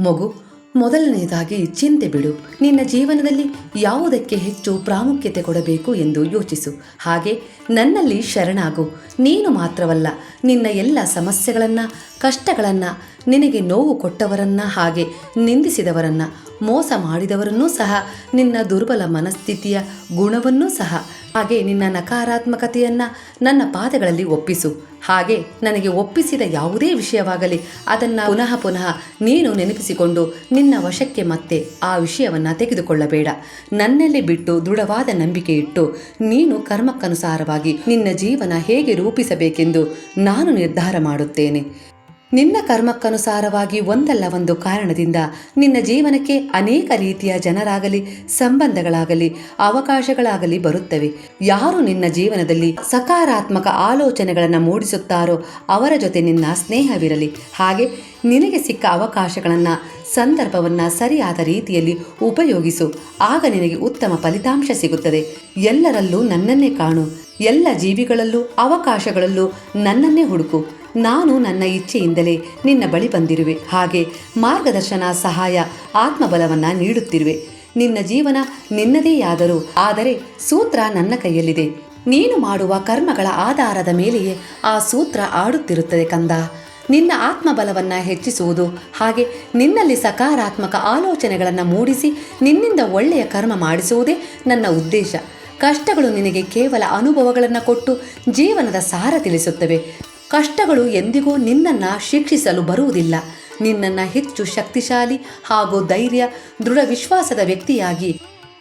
ಮಗು, ಮೊದಲನೆಯದಾಗಿ ಚಿಂತೆ ಬಿಡು. ನಿನ್ನ ಜೀವನದಲ್ಲಿ ಯಾವುದಕ್ಕೆ ಹೆಚ್ಚು ಪ್ರಾಮುಖ್ಯತೆ ಕೊಡಬೇಕು ಎಂದು ಯೋಚಿಸು. ಹಾಗೆ ನನ್ನಲ್ಲಿ ಶರಣಾಗು. ನೀನು ಮಾತ್ರವಲ್ಲ, ನಿನ್ನ ಎಲ್ಲ ಸಮಸ್ಯೆಗಳನ್ನು, ಕಷ್ಟಗಳನ್ನು, ನಿನಗೆ ನೋವು ಕೊಟ್ಟವರನ್ನ ಹಾಗೆ ನಿಂದಿಸಿದವರನ್ನ ಮೋಸ ಮಾಡಿದವರನ್ನೂ ಸಹ, ನಿನ್ನ ದುರ್ಬಲ ಮನಸ್ಥಿತಿಯ ಗುಣವನ್ನೂ ಸಹ. ಹಾಗೆ ನಿನ್ನ ನಕಾರಾತ್ಮಕತೆಯನ್ನ ನನ್ನ ಪಾದಗಳಲ್ಲಿ ಒಪ್ಪಿಸು. ಹಾಗೆ ನನಗೆ ಒಪ್ಪಿಸಿದ ಯಾವುದೇ ವಿಷಯವಾಗಲಿ, ಅದನ್ನು ಪುನಃ ಪುನಃ ನೀನು ನೆನಪಿಸಿಕೊಂಡು ನಿನ್ನ ವಶಕ್ಕೆ ಮತ್ತೆ ಆ ವಿಷಯವನ್ನು ತೆಗೆದುಕೊಳ್ಳಬೇಡ. ನನ್ನಲ್ಲಿ ಬಿಟ್ಟು ದೃಢವಾದ ನಂಬಿಕೆ ಇಟ್ಟು ನೀನು ಕರ್ಮಕ್ಕನುಸಾರವಾಗಿ ನಿನ್ನ ಜೀವನ ಹೇಗೆ ರೂಪಿಸಬೇಕೆಂದು ನಾನು ನಿರ್ಧಾರ ಮಾಡುತ್ತೇನೆ. ನಿನ್ನ ಕರ್ಮಕ್ಕನುಸಾರವಾಗಿ ಒಂದಲ್ಲ ಒಂದು ಕಾರಣದಿಂದ ನಿನ್ನ ಜೀವನಕ್ಕೆ ಅನೇಕ ರೀತಿಯ ಜನರಾಗಲಿ, ಸಂಬಂಧಗಳಾಗಲಿ, ಅವಕಾಶಗಳಾಗಲಿ ಬರುತ್ತವೆ. ಯಾರು ನಿನ್ನ ಜೀವನದಲ್ಲಿ ಸಕಾರಾತ್ಮಕ ಆಲೋಚನೆಗಳನ್ನು ಮೂಡಿಸುತ್ತಾರೋ ಅವರ ಜೊತೆ ನಿನ್ನ ಸ್ನೇಹವಿರಲಿ. ಹಾಗೆ ನಿನಗೆ ಸಿಕ್ಕ ಅವಕಾಶಗಳನ್ನು, ಸಂದರ್ಭವನ್ನು ಸರಿಯಾದ ರೀತಿಯಲ್ಲಿ ಉಪಯೋಗಿಸು. ಆಗ ನಿನಗೆ ಉತ್ತಮ ಫಲಿತಾಂಶ ಸಿಗುತ್ತದೆ. ಎಲ್ಲರಲ್ಲೂ ನನ್ನನ್ನೇ ಕಾಣು. ಎಲ್ಲ ಜೀವಿಗಳಲ್ಲೂ, ಅವಕಾಶಗಳಲ್ಲೂ ನನ್ನನ್ನೇ ಹುಡುಕು. ನಾನು ನನ್ನ ಇಚ್ಛೆಯಿಂದಲೇ ನಿನ್ನ ಬಳಿ ಬಂದಿರುವೆ. ಹಾಗೆ ಮಾರ್ಗದರ್ಶನ, ಸಹಾಯ, ಆತ್ಮಬಲವನ್ನು ನೀಡುತ್ತಿರುವೆ. ನಿನ್ನ ಜೀವನ ನಿನ್ನದೇಯಾದರೂ, ಆದರೆ ಸೂತ್ರ ನನ್ನ ಕೈಯಲ್ಲಿದೆ. ನೀನು ಮಾಡುವ ಕರ್ಮಗಳ ಆಧಾರದ ಮೇಲೆಯೇ ಆ ಸೂತ್ರ ಆಡುತ್ತಿರುತ್ತದೆ ಕಂದ. ನಿನ್ನ ಆತ್ಮಬಲವನ್ನು ಹೆಚ್ಚಿಸುವುದು, ಹಾಗೆ ನಿನ್ನಲ್ಲಿ ಸಕಾರಾತ್ಮಕ ಆಲೋಚನೆಗಳನ್ನು ಮೂಡಿಸಿ ನಿನ್ನಿಂದ ಒಳ್ಳೆಯ ಕರ್ಮ ಮಾಡಿಸುವುದೇ ನನ್ನ ಉದ್ದೇಶ. ಕಷ್ಟಗಳು ನಿನಗೆ ಕೇವಲ ಅನುಭವಗಳನ್ನು ಕೊಟ್ಟು ಜೀವನದ ಸಾರ ತಿಳಿಸುತ್ತವೆ. ಕಷ್ಟಗಳು ಎಂದಿಗೂ ನಿನ್ನನ್ನು ಶಿಕ್ಷಿಸಲು ಬರುವುದಿಲ್ಲ. ನಿನ್ನನ್ನು ಹೆಚ್ಚು ಶಕ್ತಿಶಾಲಿ ಹಾಗೂ ಧೈರ್ಯ ದೃಢ ವಿಶ್ವಾಸದ ವ್ಯಕ್ತಿಯಾಗಿ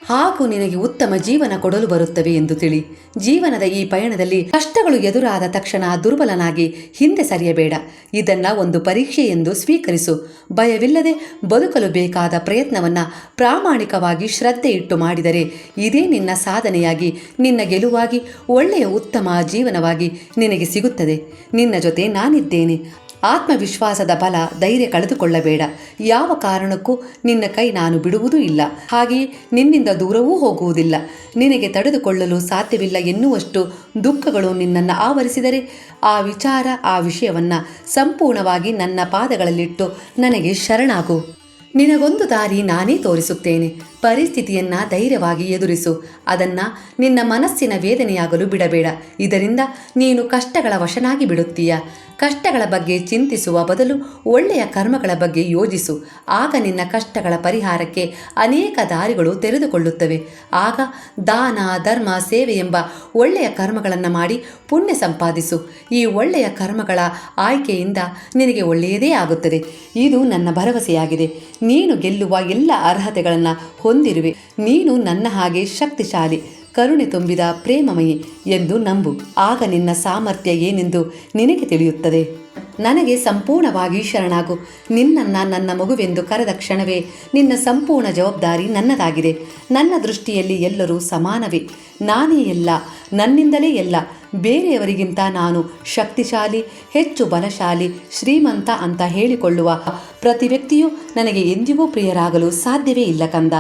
ಹಾಗೂ ನಿನಗೆ ಉತ್ತಮ ಜೀವನ ಕೊಡಲು ಬರುತ್ತವೆ ಎಂದು ತಿಳಿ. ಜೀವನದ ಈ ಪಯಣದಲ್ಲಿ ಕಷ್ಟಗಳು ಎದುರಾದ ತಕ್ಷಣ ದುರ್ಬಲನಾಗಿ ಹಿಂದೆ ಸರಿಯಬೇಡ. ಇದನ್ನ ಒಂದು ಪರೀಕ್ಷೆ ಎಂದು ಸ್ವೀಕರಿಸು. ಭಯವಿಲ್ಲದೆ ಬದುಕಲು ಬೇಕಾದ ಪ್ರಯತ್ನವನ್ನ ಪ್ರಾಮಾಣಿಕವಾಗಿ ಶ್ರದ್ಧೆ ಇಟ್ಟು ಮಾಡಿದರೆ ಇದೇ ನಿನ್ನ ಸಾಧನೆಯಾಗಿ, ನಿನ್ನ ಗೆಲುವಾಗಿ ಒಳ್ಳೆಯ ಉತ್ತಮ ಜೀವನವಾಗಿ ನಿನಗೆ ಸಿಗುತ್ತದೆ. ನಿನ್ನ ಜೊತೆ ನಾನಿದ್ದೇನೆ. ಆತ್ಮವಿಶ್ವಾಸದ ಬಲ, ಧೈರ್ಯ ಕಳೆದುಕೊಳ್ಳಬೇಡ. ಯಾವ ಕಾರಣಕ್ಕೂ ನಿನ್ನ ಕೈ ನಾನು ಬಿಡುವುದೂ ಇಲ್ಲ. ಹಾಗೆಯೇ ನಿನ್ನಿಂದ ದೂರವೂ ಹೋಗುವುದಿಲ್ಲ. ನಿನಗೆ ತಡೆದುಕೊಳ್ಳಲು ಸಾಧ್ಯವಿಲ್ಲ ಎನ್ನುವಷ್ಟು ದುಃಖಗಳು ನಿನ್ನನ್ನು ಆವರಿಸಿದರೆ ಆ ವಿಚಾರ, ಆ ವಿಷಯವನ್ನು ಸಂಪೂರ್ಣವಾಗಿ ನನ್ನ ಪಾದಗಳಲ್ಲಿಟ್ಟು ನನಗೆ ಶರಣಾಗು. ನಿನಗೊಂದು ದಾರಿ ನಾನೇ ತೋರಿಸುತ್ತೇನೆ. ಪರಿಸ್ಥಿತಿಯನ್ನ ಧೈರ್ಯವಾಗಿ ಎದುರಿಸು. ಅದನ್ನ ನಿನ್ನ ಮನಸ್ಸಿನ ವೇದನೆಯಾಗಲು ಬಿಡಬೇಡ. ಇದರಿಂದ ನೀನು ಕಷ್ಟಗಳ ವಶನಾಗಿ ಬಿಡುತ್ತೀಯ. ಕಷ್ಟಗಳ ಬಗ್ಗೆ ಚಿಂತಿಸುವ ಬದಲು ಒಳ್ಳೆಯ ಕರ್ಮಗಳ ಬಗ್ಗೆ ಯೋಜಿಸು. ಆಗ ನಿನ್ನ ಕಷ್ಟಗಳ ಪರಿಹಾರಕ್ಕೆ ಅನೇಕ ದಾರಿಗಳು ತೆರೆದುಕೊಳ್ಳುತ್ತವೆ. ಆಗ ದಾನ, ಧರ್ಮ, ಸೇವೆ ಎಂಬ ಒಳ್ಳೆಯ ಕರ್ಮಗಳನ್ನು ಮಾಡಿ ಪುಣ್ಯ ಸಂಪಾದಿಸು. ಈ ಒಳ್ಳೆಯ ಕರ್ಮಗಳ ಆಯ್ಕೆಯಿಂದ ನಿನಗೆ ಒಳ್ಳೆಯದೇ ಆಗುತ್ತದೆ. ಇದು ನನ್ನ ಭರವಸೆಯಾಗಿದೆ. ನೀನು ಗೆಲ್ಲುವ ಎಲ್ಲ ಅರ್ಹತೆಗಳನ್ನು ಹೊಂದಿರುವೆ. ನೀನು ನನ್ನ ಹಾಗೆ ಶಕ್ತಿಶಾಲಿ. ಕರುಣೆ ತುಂಬಿದ ಪ್ರೇಮಮಯಿ ಎಂದು ನಂಬು. ಆಗ ನಿನ್ನ ಸಾಮರ್ಥ್ಯ ಏನೆಂದು ನಿನಗೆ ತಿಳಿಯುತ್ತದೆ. ನನಗೆ ಸಂಪೂರ್ಣವಾಗಿ ಶರಣಾಗು. ನಿನ್ನನ್ನು ನನ್ನ ಮಗುವೆಂದು ಕರೆದ ಕ್ಷಣವೇ ನಿನ್ನ ಸಂಪೂರ್ಣ ಜವಾಬ್ದಾರಿ ನನ್ನದಾಗಿದೆ. ನನ್ನ ದೃಷ್ಟಿಯಲ್ಲಿ ಎಲ್ಲರೂ ಸಮಾನವೇ. ನಾನೇ ಎಲ್ಲ. ನನ್ನಿಂದಲೇ ಎಲ್ಲ. ಬೇರೆಯವರಿಗಿಂತ ನಾನು ಶಕ್ತಿಶಾಲಿ, ಹೆಚ್ಚು ಬಲಶಾಲಿ, ಶ್ರೀಮಂತ ಅಂತ ಹೇಳಿಕೊಳ್ಳುವ ಪ್ರತಿ ವ್ಯಕ್ತಿಯೂ ನನಗೆ ಎಂದಿಗೂ ಪ್ರಿಯರಾಗಲು ಸಾಧ್ಯವೇ ಇಲ್ಲ ಕಂದ.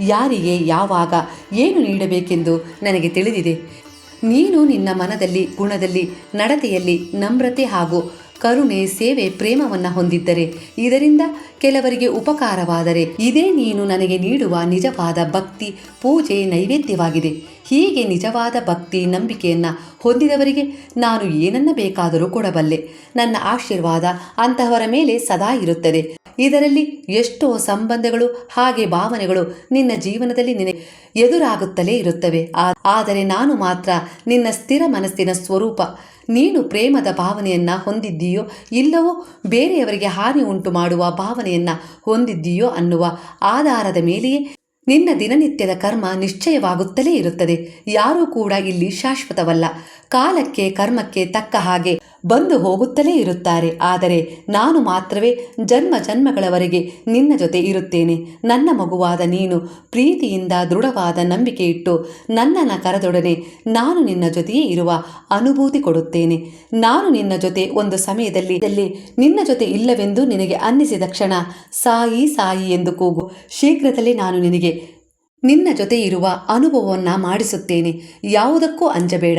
ಯಾರಿಗೆ, ಯಾವಾಗ, ಏನು ನೀಡಬೇಕೆಂದು ನನಗೆ ತಿಳಿದಿದೆ. ನೀನು ನಿನ್ನ ಮನದಲ್ಲಿ, ಗುಣದಲ್ಲಿ, ನಡತೆಯಲ್ಲಿ, ನಮ್ರತೆ ಹಾಗೂ ಕರುಣೆ, ಸೇವೆ, ಪ್ರೇಮವನ್ನು ಹೊಂದಿದ್ದರೆ. ಇದರಿಂದ ಕೆಲವರಿಗೆ ಉಪಕಾರವಾದರೆ. ಇದೇ ನೀನು ನನಗೆ ನೀಡುವ ನಿಜವಾದ ಭಕ್ತಿ, ಪೂಜೆ ನೈವೇದ್ಯವಾಗಿದೆ. ಹೀಗೆ ನಿಜವಾದ ಭಕ್ತಿ, ನಂಬಿಕೆಯನ್ನು ಹೊಂದಿದವರಿಗೆ ನಾನು ಏನನ್ನ ಬೇಕಾದರೂ ಕೊಡಬಲ್ಲೆ. ನನ್ನ ಆಶೀರ್ವಾದ ಅಂತಹವರ ಮೇಲೆ ಸದಾ ಇರುತ್ತದೆ. ಇದರಲ್ಲಿ ಎಷ್ಟೋ ಸಂಬಂಧಗಳು, ಹಾಗೆ ಭಾವನೆಗಳು ನಿನ್ನ ಜೀವನದಲ್ಲಿ ನಿನಗೆ ಎದುರಾಗುತ್ತಲೇ ಇರುತ್ತವೆ. ಆದರೆ ನಾನು ಮಾತ್ರ ನಿನ್ನ ಸ್ಥಿರ ಮನಸ್ಸಿನ ಸ್ವರೂಪ. ನೀನು ಪ್ರೇಮದ ಭಾವನೆಯನ್ನ ಹೊಂದಿದ್ದೀಯೋ ಇಲ್ಲವೋ ಬೇರೆಯವರಿಗೆ ಹಾನಿ ಉಂಟು ಮಾಡುವ ಭಾವನೆಯನ್ನ ಹೊಂದಿದ್ದೀಯೋ ಅನ್ನುವ ಆಧಾರದ ಮೇಲೆಯೇ ನಿನ್ನ ದಿನನಿತ್ಯದ ಕರ್ಮ ನಿಶ್ಚಯವಾಗುತ್ತಲೇ ಇರುತ್ತದೆ. ಯಾರೂ ಕೂಡ ಇಲ್ಲಿ ಶಾಶ್ವತವಲ್ಲ. ಕಾಲಕ್ಕೆ ಕರ್ಮಕ್ಕೆ ತಕ್ಕ ಹಾಗೆ ಬಂದು ಹೋಗುತ್ತಲೇ ಇರುತ್ತಾರೆ. ಆದರೆ ನಾನು ಮಾತ್ರವೇ ಜನ್ಮ ಜನ್ಮಗಳವರೆಗೆ ನಿನ್ನ ಜೊತೆ ಇರುತ್ತೇನೆ. ನನ್ನ ಮಗುವಾದ ನೀನು ಪ್ರೀತಿಯಿಂದ ದೃಢವಾದ ನಂಬಿಕೆ ಇಟ್ಟು ನನ್ನನ್ನು ಕರೆದೊಡನೆ ನಾನು ನಿನ್ನ ಜೊತೆಯೇ ಇರುವ ಅನುಭೂತಿ ಕೊಡುತ್ತೇನೆ. ನಾನು ನಿನ್ನ ಜೊತೆ ಒಂದು ಸಮಯದಲ್ಲಿ ದಲ್ಲಿ ನಿನ್ನ ಜೊತೆ ಇಲ್ಲವೆಂದು ನಿನಗೆ ಅನ್ನಿಸಿದ ಕ್ಷಣ ಸಾಯಿ ಸಾಯಿ ಎಂದು ಕೂಗು. ಶೀಘ್ರದಲ್ಲೇ ನಾನು ನಿನಗೆ ನಿನ್ನ ಜೊತೆ ಇರುವ ಅನುಭವವನ್ನ ಮಾಡಿಸುತ್ತೇನೆ. ಯಾವುದಕ್ಕೂ ಅಂಜಬೇಡ.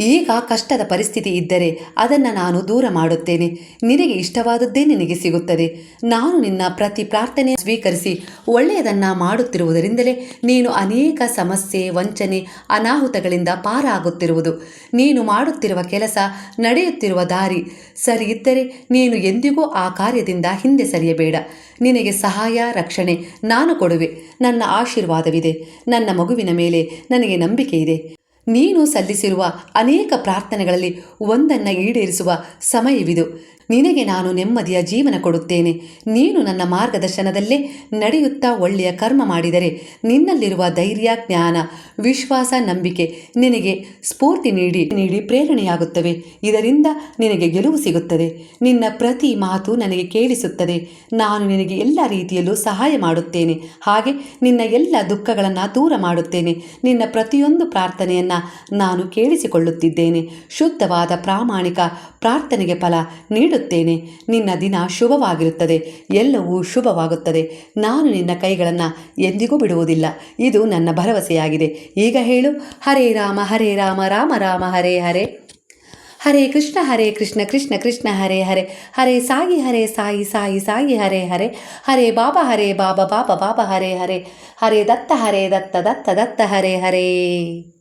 ಈಗ ಕಷ್ಟದ ಪರಿಸ್ಥಿತಿ ಇದ್ದರೆ ಅದನ್ನು ನಾನು ದೂರ ಮಾಡುತ್ತೇನೆ. ನಿನಗೆ ಇಷ್ಟವಾದದ್ದೇ ನಿನಗೆ ಸಿಗುತ್ತದೆ. ನಾನು ನಿನ್ನ ಪ್ರತಿ ಪ್ರಾರ್ಥನೆ ಸ್ವೀಕರಿಸಿ ಒಳ್ಳೆಯದನ್ನು ಮಾಡುತ್ತಿರುವುದರಿಂದಲೇ ನೀನು ಅನೇಕ ಸಮಸ್ಯೆ, ವಂಚನೆ, ಅನಾಹುತಗಳಿಂದ ಪಾರಾಗುತ್ತಿರುವುದು. ನೀನು ಮಾಡುತ್ತಿರುವ ಕೆಲಸ, ನಡೆಯುತ್ತಿರುವ ದಾರಿ ಸರಿಯಿದ್ದರೆ ನೀನು ಎಂದಿಗೂ ಆ ಕಾರ್ಯದಿಂದ ಹಿಂದೆ ಸರಿಯಬೇಡ. ನಿನಗೆ ಸಹಾಯ, ರಕ್ಷಣೆ ನಾನು ಕೊಡುವೆ. ನನ್ನ ಆಶೀರ್ವಾದವಿದೆ. ನನ್ನ ಮಗುವಿನ ಮೇಲೆ ನನಗೆ ನಂಬಿಕೆ ಇದೆ ನೀನು ಸಲ್ಲಿಸಿರುವ ಅನೇಕ ಪ್ರಾರ್ಥನೆಗಳಲ್ಲಿ ಒಂದನ್ನು ಈಡೇರಿಸುವ ಸಮಯವಿದು. ನಿನಗೆ ನಾನು ನೆಮ್ಮದಿಯ ಜೀವನ ಕೊಡುತ್ತೇನೆ. ನೀನು ನನ್ನ ಮಾರ್ಗದರ್ಶನದಲ್ಲೇ ನಡೆಯುತ್ತಾ ಒಳ್ಳೆಯ ಕರ್ಮ ಮಾಡಿದರೆ ನಿನ್ನಲ್ಲಿರುವ ಧೈರ್ಯ, ಜ್ಞಾನ, ವಿಶ್ವಾಸ, ನಂಬಿಕೆ ನಿನಗೆ ಸ್ಫೂರ್ತಿ ನೀಡಿ ನೀಡಿ ಪ್ರೇರಣೆಯಾಗುತ್ತವೆ. ಇದರಿಂದ ನಿನಗೆ ಗೆಲುವು ಸಿಗುತ್ತದೆ. ನಿನ್ನ ಪ್ರತಿ ಮಾತು ನನಗೆ ಕೇಳಿಸುತ್ತದೆ. ನಾನು ನಿನಗೆ ಎಲ್ಲ ರೀತಿಯಲ್ಲೂ ಸಹಾಯ ಮಾಡುತ್ತೇನೆ. ಹಾಗೆ ನಿನ್ನ ಎಲ್ಲ ದುಃಖಗಳನ್ನು ದೂರ ಮಾಡುತ್ತೇನೆ. ನಿನ್ನ ಪ್ರತಿಯೊಂದು ಪ್ರಾರ್ಥನೆಯನ್ನು ನಾನು ಕೇಳಿಸಿಕೊಳ್ಳುತ್ತಿದ್ದೇನೆ. ಶುದ್ಧವಾದ ಪ್ರಾಮಾಣಿಕ ಪ್ರಾರ್ಥನೆಗೆ ಫಲ ನೀಡುತ್ತೇನೆ. ನಿನ್ನ ದಿನ ಶುಭವಾಗಿರುತ್ತದೆ. ಎಲ್ಲವೂ ಶುಭವಾಗುತ್ತದೆ. ನಾನು ನಿನ್ನ ಕೈಗಳನ್ನು ಎಂದಿಗೂ ಬಿಡುವುದಿಲ್ಲ. ಇದು ನನ್ನ ಭರವಸೆಯಾಗಿದೆ. ಈಗ ಹೇಳು. ಹರೇ ರಾಮ ಹರೇ ರಾಮ ರಾಮ ರಾಮ, ಹರೇ ಹರೇ. ಹರೇ ಕೃಷ್ಣ ಹರೇ ಕೃಷ್ಣ ಕೃಷ್ಣ ಕೃಷ್ಣ, ಹರೇ ಹರೇ. ಹರೇ ಸಾಯಿ ಹರೇ ಸಾಯಿ ಸಾಯಿ ಸಾಯಿ, ಹರೇ ಹರೇ. ಹರೇ ಬಾಬಾ ಹರೇ ಬಾಬಾ ಬಾಬಾ ಬಾಬಾ, ಹರೇ ಹರೇ. ಹರೇ ದತ್ತ ಹರೇ ದತ್ತ ದತ್ತ ದತ್ತ, ಹರೇ ಹರೇ.